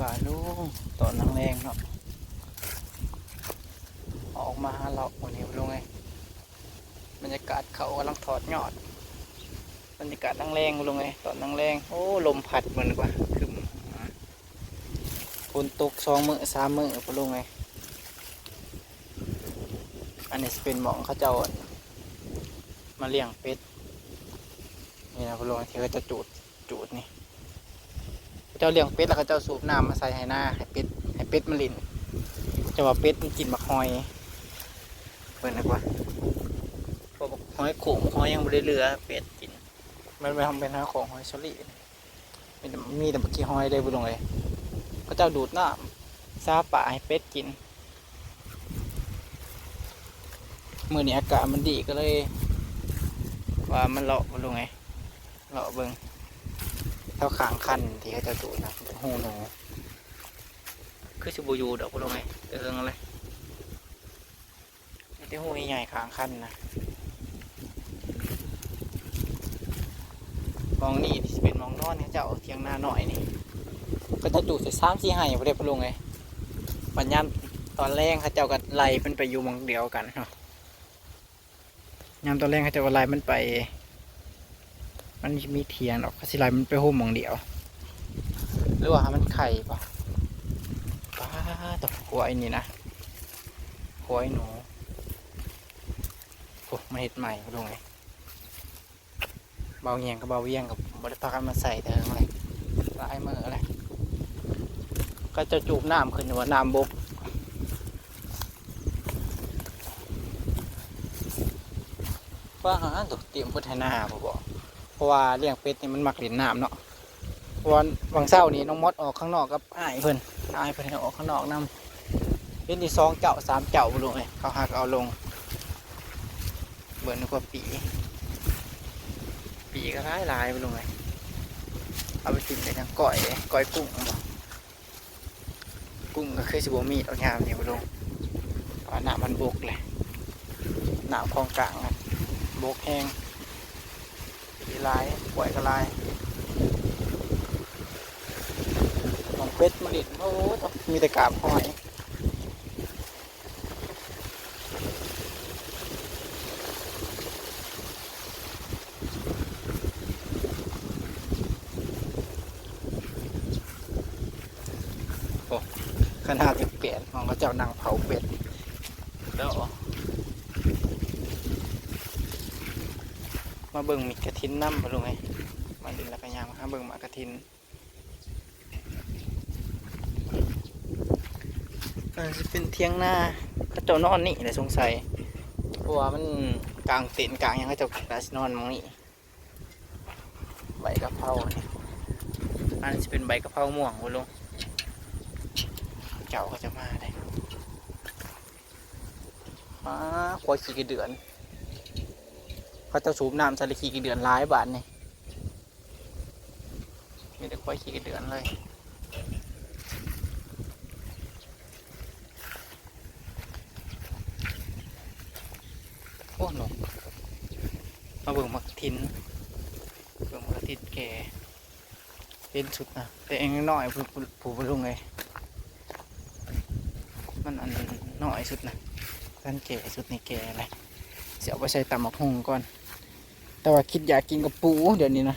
ป่าลุงตอนนังแรงเนาะออกมาหาเราวันนี้ลุงไงบรรยากาศเขากำลังถอดยอดบรรยากาศนังแรงลุงไงตอนนังแรงโอ้ลมพัดเหมือนกว่าคือฝนตกสองมือสามมือพุ่นลุงไงอันนี้เป็นหมองเขาเจ้ามาเลี้ยงเป็ดนี่นะพุ่นลุงที่เขาจะจูดจูดนี่ เจ้าเลี้ยงเป็ดแล้วก็เจ้าสูบน้ำมาใส่ให้หน้าให้เป็ดให้เป็ดมันลินจะว่าเป็ดมันกินมักหอยเปิดนะกว่าพวกหอยโขงหอยยังไม่ได้เหลือเป็ดกิน มันไปทำเป็นหาของหอยชอรี่มีแต่มีแต่บักกี้หอยได้บุญลงเลยก็เจ้าดูดน้ำซาป่าให้เป็ดกินเมื่อนี้อากาศมันดีก็เลย ว่ามันเลาะบุญลงไงเลาะเบิง เท่าขางคันที่เขาจะดูนะเป็นหูหนูคือชิบูยูดอกพวกเราไงเอิงอะไรนี่ที่หูใหญ่ๆขางคันนะมองนี่ที่เป็นมองนอนเขาจะเจ้าเทียงหน้าหน่อยนี่ก็จะดูดใส่ซ้ำสี่ไห้พอได้พะลุงไงปัญญามตอนแรกเขาเจ้าก็ไล่มันไปอยู่มองเดียวกันเนาะยามตอนแรกเขาเจ้าก็ไล่มันไป มันมีเทียนออกสิไลมันไปหุ้มมองเดียว หรือว่ามันไข่ปะป้าตกหัวไอ้นี่นะหัวไอ้หนูโอ้มาเห็ดใหม่ดูไงเบาเงียงกับเบาเวียงกับบริพากันมาใส่เถิงเลยลายมือเลยก็จะจูบน้ำขึ้นว่าน้ำบกว่าหาตกเตรียมพุทธนาบ่บอก ราะว่าเลี้ยงเป็ดนี่มันมักเล่นน้ำเนาะเพราะวันวังเศร้านี่น้องมดออกข้างนอกกับอ้ายเพิ่นอ้ายเพิ่นออกข้างนอกนำเล่นที่สองเจ้าสามเจ้าบ่ลงเลยเขาหักเอาลงเบิ่นกว่าปี ปีก็ร้ายลายไปลงเลยเอาไปกินไปทั้งก้อยก้อยกุ้งบ่กุ้งก็เคยสิบมีดเอายามนี่บ่ลงเพราะน้ำมันบกเลยหน้ำคลองกลางอะบกแห้ง ลายป่วยก็ลายของเป็ดมะลิดโอ้โหมีแต่กาบหอยโอ้ขนาดเปลี่ยนของเขาเจ้านังเผาเป็ดแล้ว มาเบิ่งมีกระทินน้ำปะลุงไงมาดินแล้วก็ยางมาเบิ่งมากระทินอาจจะเป็นเทียงหน้าเขาเจ้านอนนี่เลยสงสัยเพราะว่ามันกลางเต็นท์กลางยังเขาเจ้ากระนอนมองนี่ใบกะเพราเนี่ยอันนี้จะเป็นใบกะเพราม่วงปะลุงเจ้าก็จะมาเลยอ้าควายขี่กระเดือน เขาจะสูบน้ำใส่ขี้กี่เดือนหลายบาทนี่มีแต่ควายขี้กี่เดือนเลยโอ้หนกมาเบิ่งมักทินเบิ่งมักทินแก่เป็นสุดนะแต่เองน้อยผู้ผู้ผู้ลุงไงมันอันน้อยสุดนะท่านแก่สุดในแก่เลยเสียเอาไปใส่ตำหมักฮงก่อน แต่ว่าคิดอยากกินกับปูเดี๋ยวนี้นะ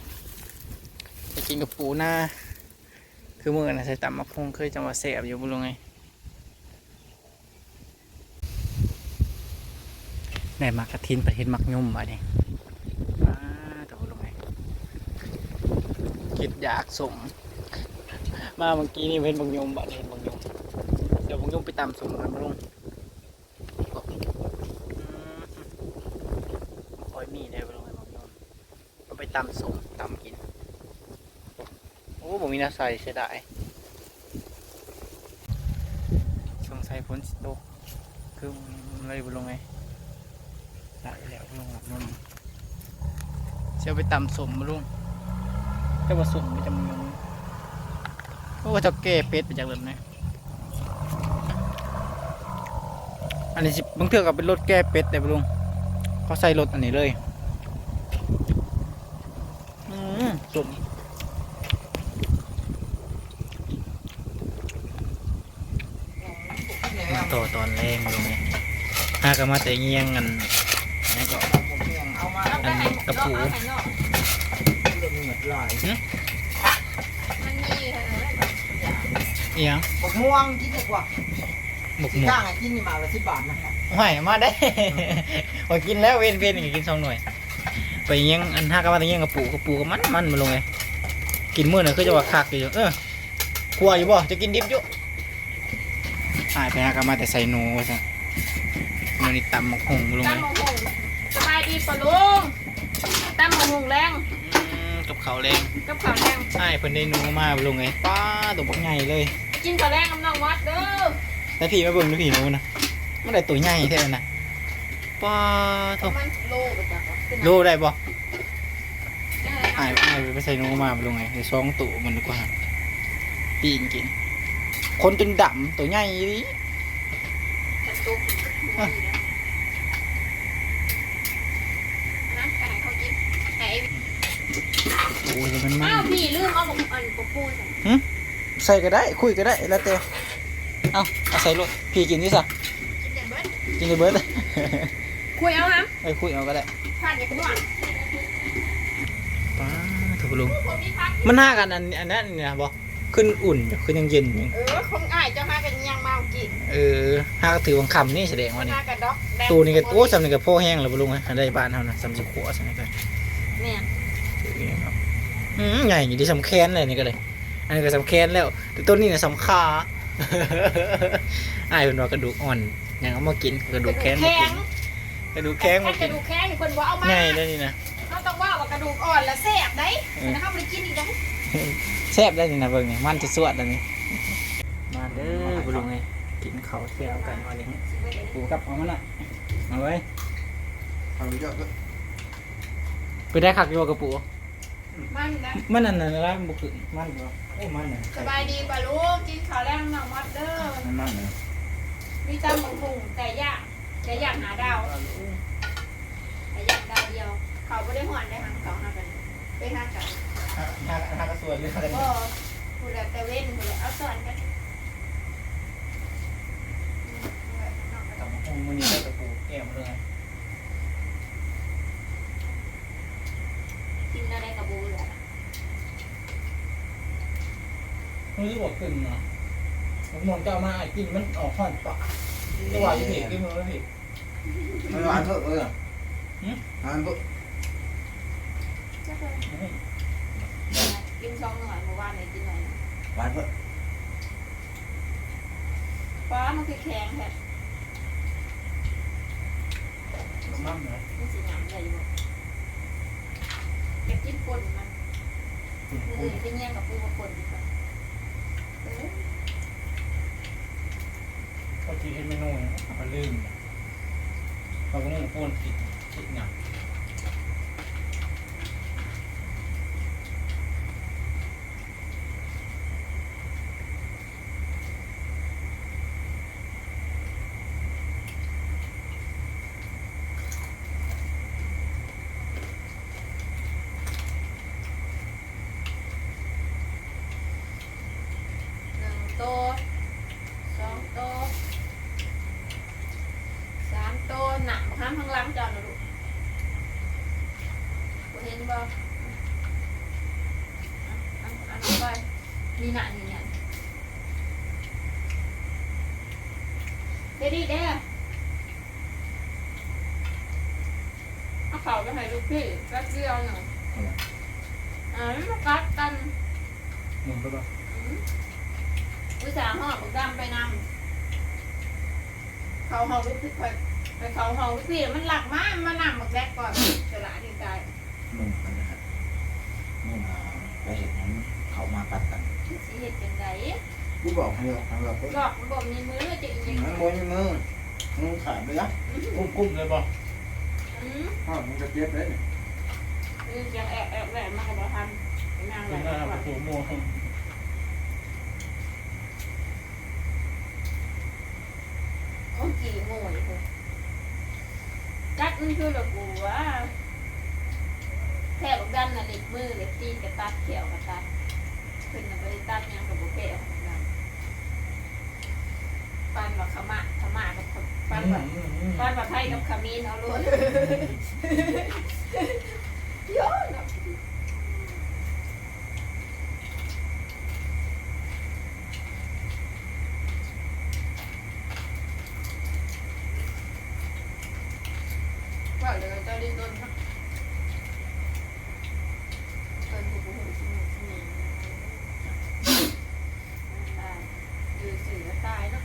ไปกินกับปูหน้า คือเมื่อนะใส่ตำมักฮงเคยจังหวะเสียบอยู่บุรุงไงไหนมักกระทินประเทศมักยุ่มมาเนี่ยมาตัวบุรุงไงคิดอยากสม มาเมื่อกี้นี่เป็นบางยมบัดเห็นบางยมเดี๋ยวบางยมไปตำสมกันบุรุง คอยมีได้บ่ลงไปบอกโยมเอาไป ตำสมตำกิน โอ้ผมมีนาใส่เสียดายสงสัยฝนตกคือมันเลยบ่ลงไงได้แล้วบ่ลงหลับนมเสียไปตำสมมาลุงเจ้าว่าสมไปจำนวนโอ้จ้าแก่เป็ดไปจากเดิมเนี่ยอันนี้สิบางเทื่อก็เป็นรถแก้เป็ดได้บ่ลุงเขาใส่รถอันนี้เลย จมมาต่อตอนแรงลงเนี่ยห้าก็มาแต่เงี้ยงอันนี่ก็อันกระปูเอียงบกม่วงกินดีกว่าบกม่วงกินนี่มาละสิบบาทนะหอยมาได้พอกินแล้วเวนเวนอย่างกินสองหน่วย ไปเงี้ยงอันห้ากันมาแต่เงี้ยงกระปูกระปูก็มันมันมาลงไงกินมื้อน่ะคือจะว่าคักอยู่เออครัวอยู่บ่จะกินดิบอยู่หายไปหากันมาแต่ใส่หนูว่าซะมื้อนี้ตำหมกหงลงไงตั้มมงหงสบายดีปะลุงตั้มมงหงแรงอืมกับข้าวแรงกับข้าวแรงใช่เพิ่นได้หนูมาลงไงป้าตัวบักใหญ่เลย กินข้าวแรงกับน้องวัดเด้อแล้วพี่มาเบิ่งดูพี่หนูนะมันได้ตัวใหญ่แท้นะป้าโทมันโลกจ้ะขึ้น รู้ได้บ่ได้อายอายไปใส่หนูมาลงไงในซองตู้มันดีกว่าปีนกิน คนจนดำตัวใหญ่ดิแต่ตุ๊กนะไก่เขากินไก่โอ้ยแต่มันมัอ้าวนพี่ลืมเอาบอกอันปะปูใส่ใส่ก็ได้คุยก็ได้แล้วแต่เอาเอาใส่รถพี่กินดิสะกินแต่เบิร์ดกินในเบิร์ดคุยเอาฮะไอ้ยคุยเอาก็ได้ ผ่านอย่าขนวดป้าถูกลุงผมมีพักมันน่ากันอันอันนั้นเนี่ยบอกขึ้นอุ่นอยู่ขึ้นยังเย็นอยู่เออคงง่ายเจ้าหากันยังเมากินเออห้าก็ถือวังคำนี่แสดงว่านี่หากันดอกแดงตูนี่ก็โอ้สำนึกกับพ่อแห้งแล้วบ่ลุงอะอันได้บ้านเฮานะสำสิบขวสำนึกกันแม่นถืออย่างครับอืมใหญ่อยู่ที่สำแคนเลยนี่ก็เลย อันนี้ก็สำแคนแล้วแต่ต้นนี้เนี่ยสำคาอ้ายเป็นว่ากระดูกอ่อนยังเอามากินกระดูกแข้งมาแข็กิงน กระดูกแข้งมากระกินดูกแข็งคนว่าเอามาใหญ่เลยนี่นะเราต้องว่าว่ากระดูกอ่อนและแซ่บได้แต่เขาไม่ได้กินอีกได้แซ่บได้นี่นะเบิ่งนี่มันจะสวดอันนี้มาเด้อบ่ลุงไงกินข้าวเที่ยวกันวันนี้ปูกับเอามาหน่อยเอาไว้เอาเยอะก็ไปได้คักอยู่บ่กระปูมันนะมันอันนั้นอะไรมันบ่ขึ้นมันบ่โอ้มันน่ะสบายดีป่ะลูกกินข้าวแรงน้องมัดเด้อมันนั่นเลยมีตำบักหุ่งแต่ยาก แต่ยากหาดาวแต่ยากดาวเดียว เขาไม่ได้หอนได้หันเขาหากันไปหากันหาหาหากระสวนเลยอะไรก็ผู้ใดแต่เว้นผู้ใดเอาสอนกันกับหงมันนี่ได้กระปูแก้วมาเลยกินอะไรกับบูเลยรู้สึกว่าขึ้นเนาะมองเจ้ามาไอ้กินมันออกห้อนปะนี่ว่าอยู่ผิดกินมือแล้วผิดไม่หวานเถอะเออหืมหวานเถอะกินช่องหน่อยเมื่อวานไหนกินหน่อยหวานเถอะฟ้ามันคือแข็งแท้มั่มเลยมันสีหยำใหญ่อยู่จะกินป่นมันคือจะแย่งกับปูมาป่นดีกว่า พออเขาจีเห็นเมนูเนี่ยเขาลืมเราก็มุ่งพูนคิดคิดหนัก หนึ่งโต๊ะสองโต๊ะสามโต๊ะ หนักห้ามข้างหล่างจอดนะลูกบ่เห็นบ่อันอันอันนี้ไปนี่หนักนี่เนี่ยเดี๋ยวดีเด้อเอาเข่าไปให้ลูกพี่แป๊บเดียวหนึ่งอ่าไม่มากัดกัน หมุนไปป่ะอุตส่าห์ห่อบักดำไปนำเขาห้องวิพี ไปเขาห้องวิพีมันหลักมากมันนำบักแรกก่อนสละดีใจนุ่มกันนะครับนุ่มอ่าไปเห็นนั้นเขามาปัดกันสิเหตุจังไดกูบอกให้เราทำแบบหลอกมันบอกมีมือจะอีกอย่างมันโมยมือมึงขาดไปละกุ้มกุ้มเลยป่ะอืมพ่อมึงจะเจ็บเลยคือเสียงแอบแอบแหลมมากกว่าทันไปนั่งแหลเป็นมหน้าก่อนปูมัวโอ้กี่โง่เลยกัด มันคือแบบกูว่าแค่บักดำน่ะเล็บมือเล็บตีนกระตัดเขียวกระตัดขึ้นน่ะไปตัดยังกับบุเป้ของบักดำปันแบบขมะขมะกับปันแบบปันแบบไทยกับขมิ้นเอาล้วนเยอะเนาะว่าเดี๋ยวเจ้าลิ้นต้นครับเพิ่นผู้ผู้ผู้ผู้มีตายยืนสื่อแล้วตายเนาะ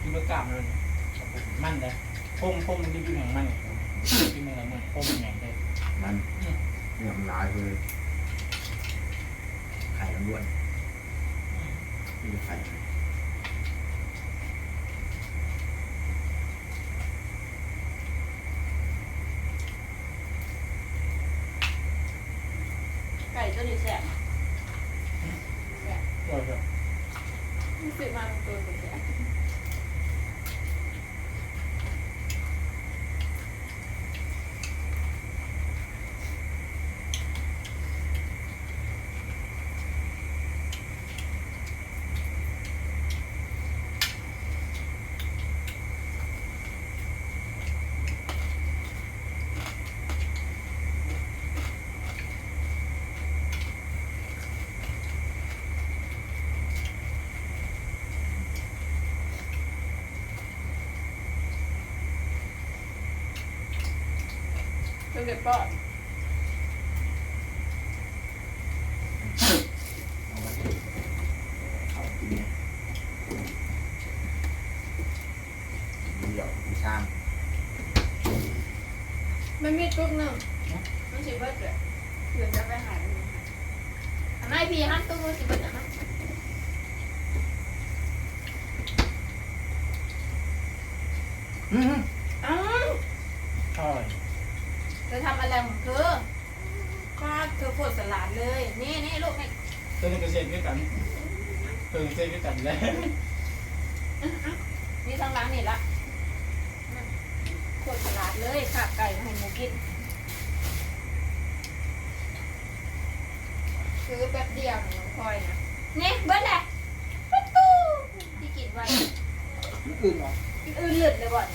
กินประกาศเลยมันเลย พมพมมันกินอย่างมันกินอย่างมันพมอย่างเลยมันเนื้อมันลายไปเลยไข่ล้วนๆนี่ไข่ไก่ตัวนี้แสบแสบก็จะซื้อมาเป็นตัวแสบ ตัวเก็บปอดเอาไว้เอากินเนี่ยเดี๋ยวมีช่างมันมีตุ๊กหนึ่งมันสิเบิดเลยเดี๋ยวจะไปหาอันนี้อันไหนพี่ฮันตุ๊กมันสิเบิดอะฮะอืม อ้าว อร่อย เธอทำอะไรของเธอป้าเธอโคตรสลัดเลย นี่นี่ลูกนี่ ตัวนี้ก็เซ็นด้วยกัน ตัวนี้เซ็นด้วยกันเลยนี่ทางร้านนี่ละโคตรสลัดเลยขาไก่มาให้หมูกินคือแป๊บเดียวหนูคอยนะนี่เบิดแหละประตูที่กินไว้อื่นเหรอกินอื่นเลือดเลยบ่อน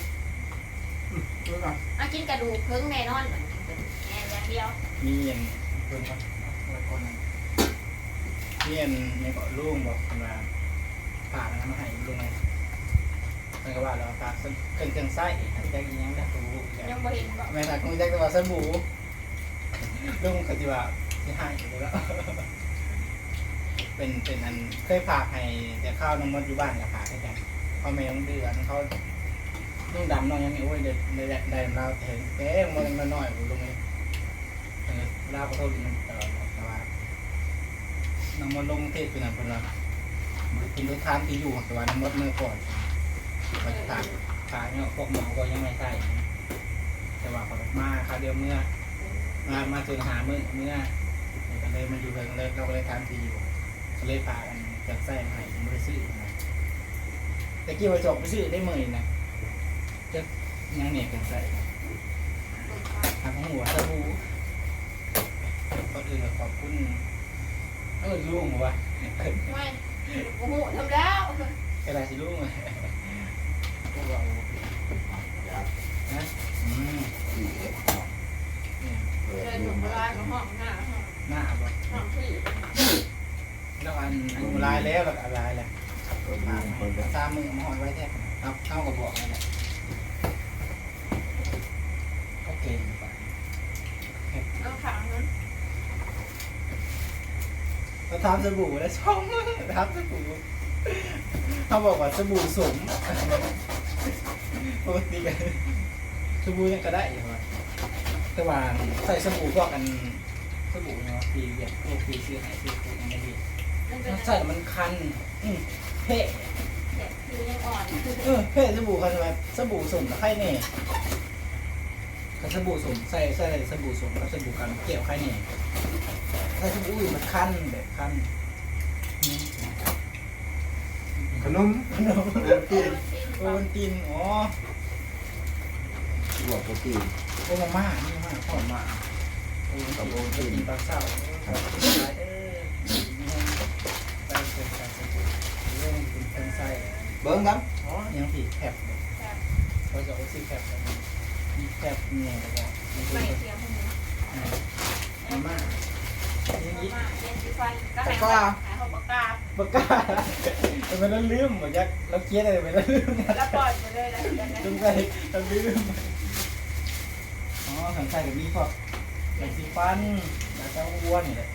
รู้ป่ะอากินกระดูกเพิ่งแน่นอนเหมือนกินกระดูกแง่อย่างเดียว มีเย็นเพิ่นครับอะไรคนนึง มีเย็นในเกาะลุงบอกมาฝานะมาให้ลุงเลยเพิ่นก็ว่าเราฝากเครื่องเครื่องไส้ทำแจ้งอีหยังนะรู้อย่างยังบ่เห็นแม่ค่ะคงแจ้งแต่ว่าสบู่ลุงก็สิว่าสิให้อยู่แล้วเป็นเป็นอันเคยฝากให้แต่ข้าวน้องมดอยู่บ้านกับฝากให้กันพ่อแม่ต้องเดือนเขาลุงดำน้องยังนี่โอ้ยได้ได้ได้เราเห็นเอ๊ะมันมันน้อยกว่าลุงเลยเออลาขอโทษลุงตลอด แต่ว่าน้องมดลงเทศเป็นอันเป็นว่าเป็นลูกค้าที่อยู่แต่ว่าน้องมดเมื่อก่อนมาฝากฝากเนี่ยพวกหมอก็ยังไม่ใช่แต่ว่าเขามาคราเดียวเมื่อ มามาถึงหาเมื่อเมื่อก็เลยมาอยู่เลยเลยเราก็เลยทำทีอยู่ก็เลยพากันจัดแซงให้มือซื้อนะแต่กี้ว่าจบไปซื้อได้เมื่อยนะจะยังเนี่ยกันใส่ทางของหัวสบู่ก็อื่นขอบคุณ เออลุงบอกว่าไม่โอ้โหทำแล้วกระดาษสีลุงพวกเราเดี๋ยวนะอืมอีกเนี่ยเนี่ยเปิดเดินเรื่ถึองงเวมาลาก็ห้องหน้าห้องหน้าบ่ห้องพี่แล้วอันอันลายแล้วแล้วอะไรแหละเปิดมามาไหมเปิดเลยตามมือมาหอนไว้แท้ครับเข้ากับบอกนั่นแหละโอเคไป เอาขังนั้น เราทำสบู่แล้วช่องทำสบู่เขาบอกว่าสบู่สมปกติกันสบู่ยังก็ได้อยู่ครับแต่ว่าใส่สบู่พวกกันสบู่เนาะทีเรียกพวกทีซื้อหายซื้อพวกยังไม่ดีมันเป็นใส่แล้วมันคันอืมเพ่เนี่ยคือยังอ่อนเออเพ่สบู่คันแบบสบู่สมกับไข่เน่กับสบู่สมใส่ใส่สบู่สมกับสบู่กันเกี่ยวไข่เน่ ใส่สบู่อื่นมันคันแบบคันอืมขนมขนมโปรตีนโอวันตินอ๋อบวกโปรตีนโอมาม่านี่มาม่าพ่อมาโอวันตินโอวันตินปลาเศร้าครับไปเด้อไปคนใส่เบิ้งครับอ๋อยังผิดแคบเลยแบบเขาจะเอาซื้อแคบแบบนี้มีแคบเนี่ยแล้วก็มันไม่เป็นเทียมพวกนี้มาม่า อย่างนี้มาเย็นสีฟันก็หายเขาหายเขาปากกาปากกาเป็นมันลืมเหมือนจะเราเคียดอะไรไปแล้วลืมเนี่ยแล้วปล่อยไปเลยนะอย่างนั้นลืมใส่เราลืมอ๋อขันใส่กับมีพวกแบ่งสีฟันแล้วก็อ้วนนี่แหละ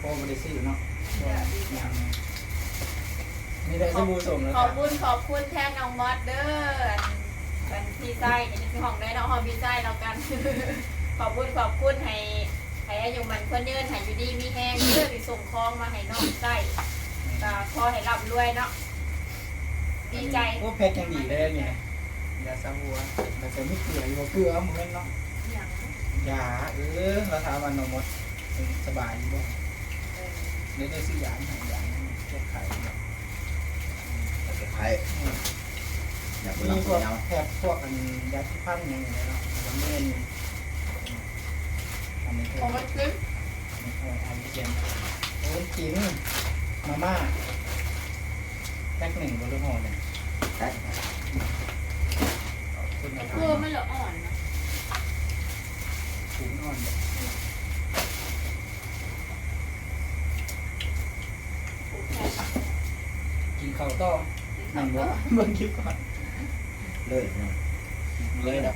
โอ้บริสุทธิ์เนาะอย่างนี่ได้สบู่สมแล้วขอบคุณขอบคุณแทนน้องมอสเด้อเป็นพี่ไส้อันนี้คือของได้น้องหอมพี่ไส้เรากันขอบคุณขอบคุณให้ ให้อายุมันเพื่อนยืนให้อยู่ดีมีแห้งเด้อที่ส่งคองมาให้น้องไส้ก็ขอให้ร่ำรวยเนาะดีใจโอ้แพ็กยังดีเลยเนี่ยยาซาบัวแต่จะไม่เกลืออยู่เกลือมันเนาะอย่างยาเออเราทาวันนมดสบายอยู่บ่เออเดี๋ยวได้ซื้อยาหายาแก้ไขใครอยากไปมีรับพวกแนวแทบพวกอันยาที่พันอย่างเงี้ยเนาะแล้วเมนอัน นี้ของมันขึ้นอันนี้เขียนโอ้กินมาม่าแพ็กหนึ่งบนรถห่อเนี่ยแท็กคุณแต่นะคคือรับมันละอ่อนนะถุงอ่อนเนี่ยแค่กินข้าวต้มกินนั่ข้างวบ่ต้มเบิ่งคลิปก่อนเลยเนาะเลยนะ